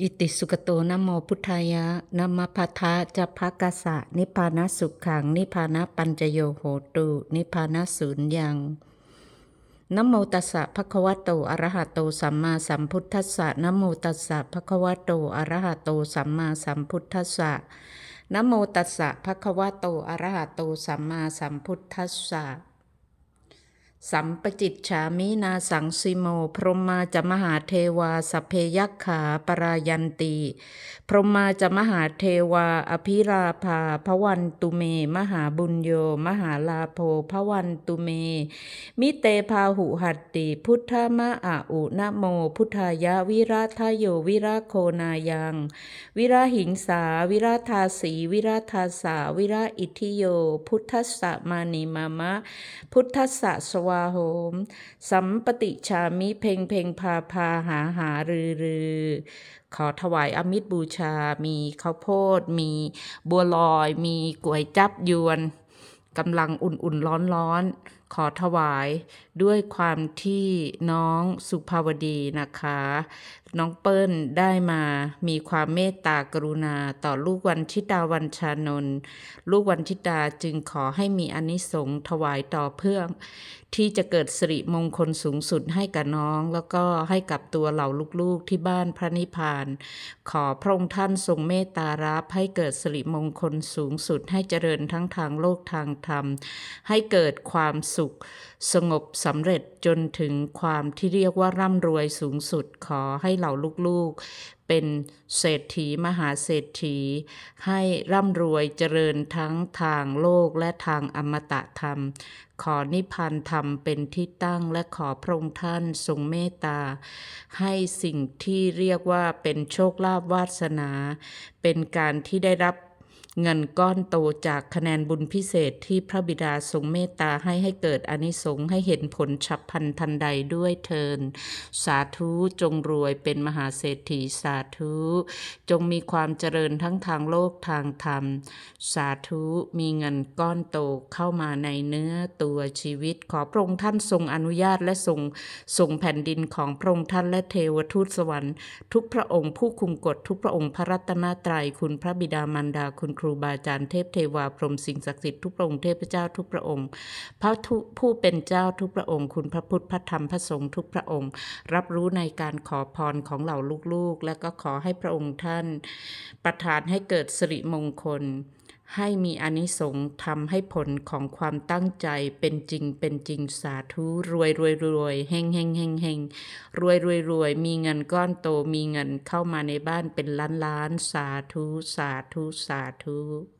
อิติสุกโตนะโมพุทธายะนะมะพัทธะจะภะกะสะนิพานะสุขขัง นิพพานะปัญจโยโหตุ นิพพานะศูนย์ยังนะโมตัสสะภะคะวะโตอะระหะโตสัมมาสัมพุทธัสสะนะโมตัสสะภะคะวะโตอะระหะโตสัมมาสัมพุทธัสสะนะโมตัสสะภะคะวะโตอะระหะโตสัมมาสัมพุทธัสสะ สัมปจิตฉามินาสังสิโม พรหมาจะมหาเทวาสเพยักขาปรายันติพรหมาจะมหาเทวา อภิราภาพวันตุเม มหาบุญโย มหาลาโภพวันตุเม มิเตพาหุหัตติ พุทธมะอาอุนะโม พุทธายะวิราทโยวิราโคนายัง วิราหิงสา วิราทาสีวิราทาสา วิราอิทิโย พุทธสสะมานิมามะ พุทธสสะสววาโหม สัมปติชามิเพ่งเพ่งพาพาหาหารือรือ ขอถวายอมิตรบูชา มีข้าวโพด มีบัวลอย มีก๋วยจับยวนกำลังอุ่นๆร้อนๆ ขอถวายด้วยความที่น้องสุภาวดีนะคะ น้องเปิ้ลได้มามีความเมตตากรุณาต่อลูกวันชิตาวันชานนท์ลูกวันชิตาจึงขอให้มีอนิสงส์ถวายต่อเพื่อที่จะเกิดสิริมงคลสูงสุดให้กับน้อง แล้วก็ให้กับตัวเหล่าลูกๆที่บ้านพระนิพพาน ขอพระองค์ท่านทรงเมตตารับให้เกิดสิริมงคลสูงสุดให้เจริญทั้งทางโลกทางธรรม ให้เกิดความสข สงบสำเร็จจนถึงความที่เรียกว่าร่ำรวยสูงสุดขอให้เหล่าลูกๆ เป็นเศรษฐีมหาเศรษฐี ให้ร่ำรวยเจริญทั้งทางโลกและทางอมตะธรรม ขอนิพพานธรรมเป็นที่ตั้งและขอพระองค์ท่านทรงเมตตา ให้สิ่งที่เรียกว่าเป็นโชคลาภวาสนา เป็นการที่ได้รับ เงินก้อนโตจากคะแนนบุญพิเศษที่พระบิดาทรงเมตตาให้ให้เกิดอนิสงส์ให้เห็นผลฉับพลันทันใดด้วยเทิน สาธุจงรวยเป็นมหาเศรษฐีสาธุ จงมีความเจริญทั้งทางโลกทางธรรม สาธุมีเงินก้อนโตเข้ามาในเนื้อตัวชีวิต ขอพระองค์ท่านทรงอนุญาตและทรงส่งแผ่นดินของพระองค์ท่านและเทวทูตสวรรค์ ทุกพระองค์ผู้คุมกฎทุกพระองค์พระรัตนตรัยคุณพระบิดามารดาคุณครูรูบาอาจารย์เทพเทวาพรหมสิ่งศักดิ์สิทธิ์ทุกพระองค์เทพเจ้าทุกพระองค์พระผู้เป็นเจ้าทุกพระองค์ คุณพระพุทธพระธรรมพระสงฆ์ทุกพระองค์ รับรู้ในการขอพรของเหล่าลูกๆ และก็ขอให้พระองค์ท่าน ประทานให้เกิดสิริมงคล ให้มีอานิสงส์ทำให้ผลของความตั้งใจเป็นจริงเป็นจริงสาธุรวยรวยรวยเฮงเฮงเฮงเฮงรวยรวยรวยมีเงินก้อนโตมีเงินเข้ามาในบ้านเป็นล้านล้านสาธุสาธุสาธุ